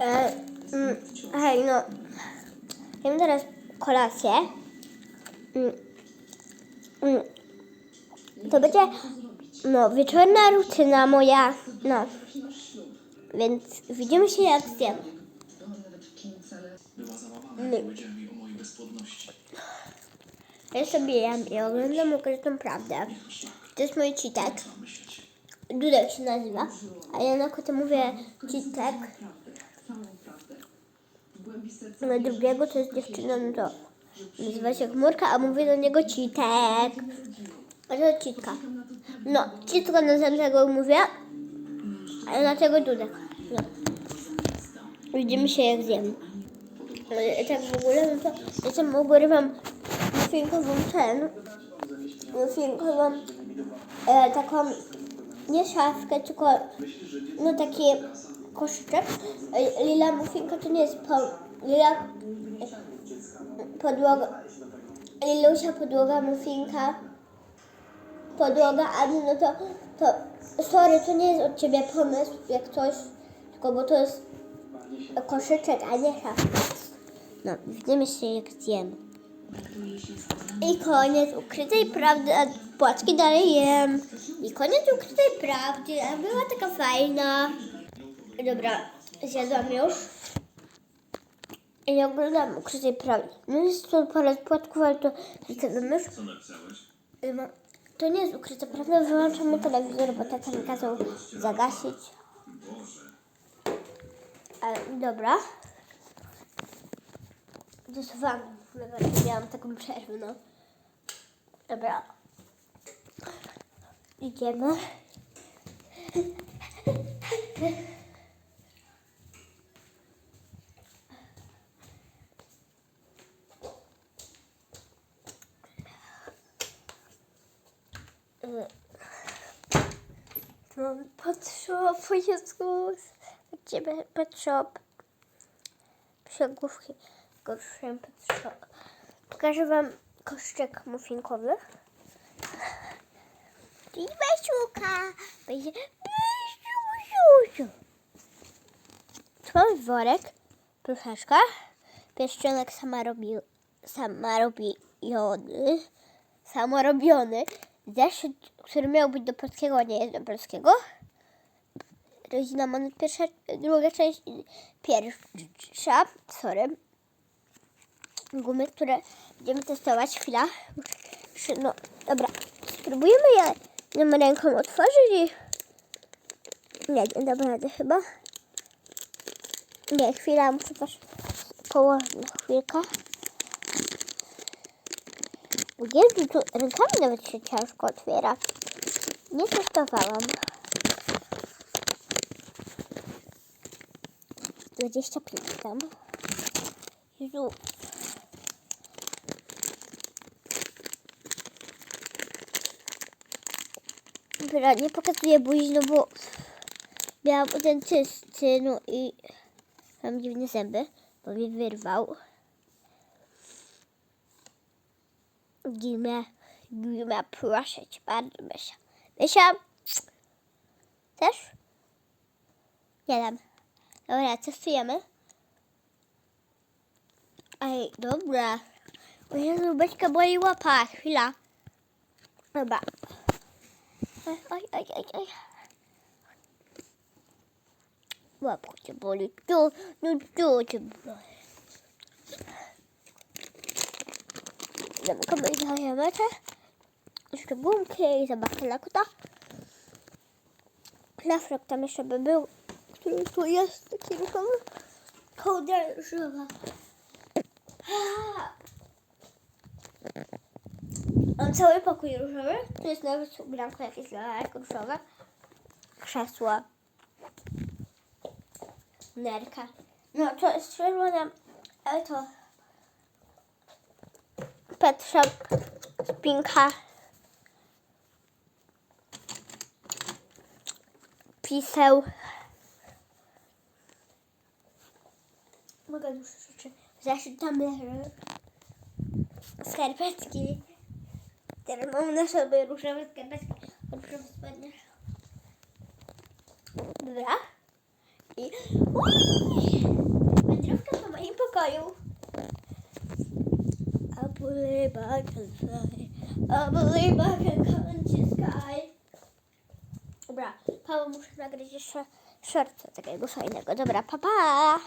E, mm, hej, no. Jem teraz kolację. Mm, mm. To będzie, no, wieczorna rutyna moja, no. Więc widzimy się jak zjem. Była załamana, jak powiedziała mi o mojej bezpłodności. Ja sobie jem i oglądam ukrytą prawdę. To jest mój citek. Dudek się nazywa. A ja na kotę mówię citek. Na drugiego to jest dziewczyna, no to nazywa się chmurka, a mówię do niego citek. A to citka. No, citka na tamtego mówię, a na tego dudek. No. Widzimy się jak zjem. Ale tak w ogóle, no to ja tam ogrywam mufinkową ten, mufinkową e, taką, nie szafkę, tylko no taki koszyczek. Lila mufinka to nie jest po, lila podłoga, lilusia podłoga mufinka, podłoga, a no to, to sorry, to nie jest od ciebie pomysł, jak coś, tylko bo to jest koszyczek, a nie szafka. No, widzimy się jak zjem. I koniec ukrytej prawdy, a płaczki dalej jem. I koniec ukrytej prawdy, a była taka fajna. Dobra, zjadłam już. I nie oglądam ukrytej prawdy. No jest tu parę płatków, ale to zjadłam już. Co napisałeś? Y, no, To nie jest ukryta prawda, wyłączam mu telewizor, bo tata mi kazał zagasić. Boże. Ale, dobra. Nawet miałam taką przerwę, no. Dobra. Idziemy. Tu Mamy pet shop, Jezus. Idziemy pet shop. Przegłówki. Pet shop. Pokażę wam koszczek muffinkowy. I Basiuka. Będzie... Basiusiu. Tu mamy worek. Pluszeczka. Pierścionek sama robi... Sama robiony. Samorobiony. Zeszyt, który miał być do polskiego, nie jest do polskiego. Rodzina monet pierwsza, druga część, pierwsza, sorry. Gumy, które będziemy testować. Chwila. No, dobra. Spróbujemy je jedną ręką otworzyć i... Nie, nie dam rady chyba. Nie, chwila, muszę też położyć na chwilkę. Jezu, tu rękami nawet się ciężko otwiera. Nie testowałam. 25 tam. Jezu. Dobra, nie pokazuję buzi, no bo miałam dentysty, no i mam dziwne zęby, bo mi wyrwał. Gimę, gimę, proszę cię bardzo, Mysia. Mysia, też? Nie dam. Dobra, testujemy. Ej, dobra. O Jezu, Beśka boli łapa. Chwila. Dobra. Oj, oj, oj, oj. Łapko cię boli. Tu, no tu cię boli. Zamykamy i te. Jeszcze gumki i zabawkę dla kota. Klafrok tam jeszcze by był, który tu jest, taki ruchomy. Kołdra różowa. Mam cały pokój różowy. Tu jest nawet ubranko jakieś różowe. Krzesło. Nerka. No to jest czerwone, ale to pet shop, spinka, piseł. Mogę dużo rzeczy. Zaszczyt tam leży. Skarpetki. Teraz mam na sobie różowe skarpetki. Różowe spodnie. Dobra. I wędrówka po moim pokoju. I believe I can fly. I believe I can count the sky. Dobra, Paweł muszę nagrać jeszcze shorta takiego fajnego. Dobra, pa pa!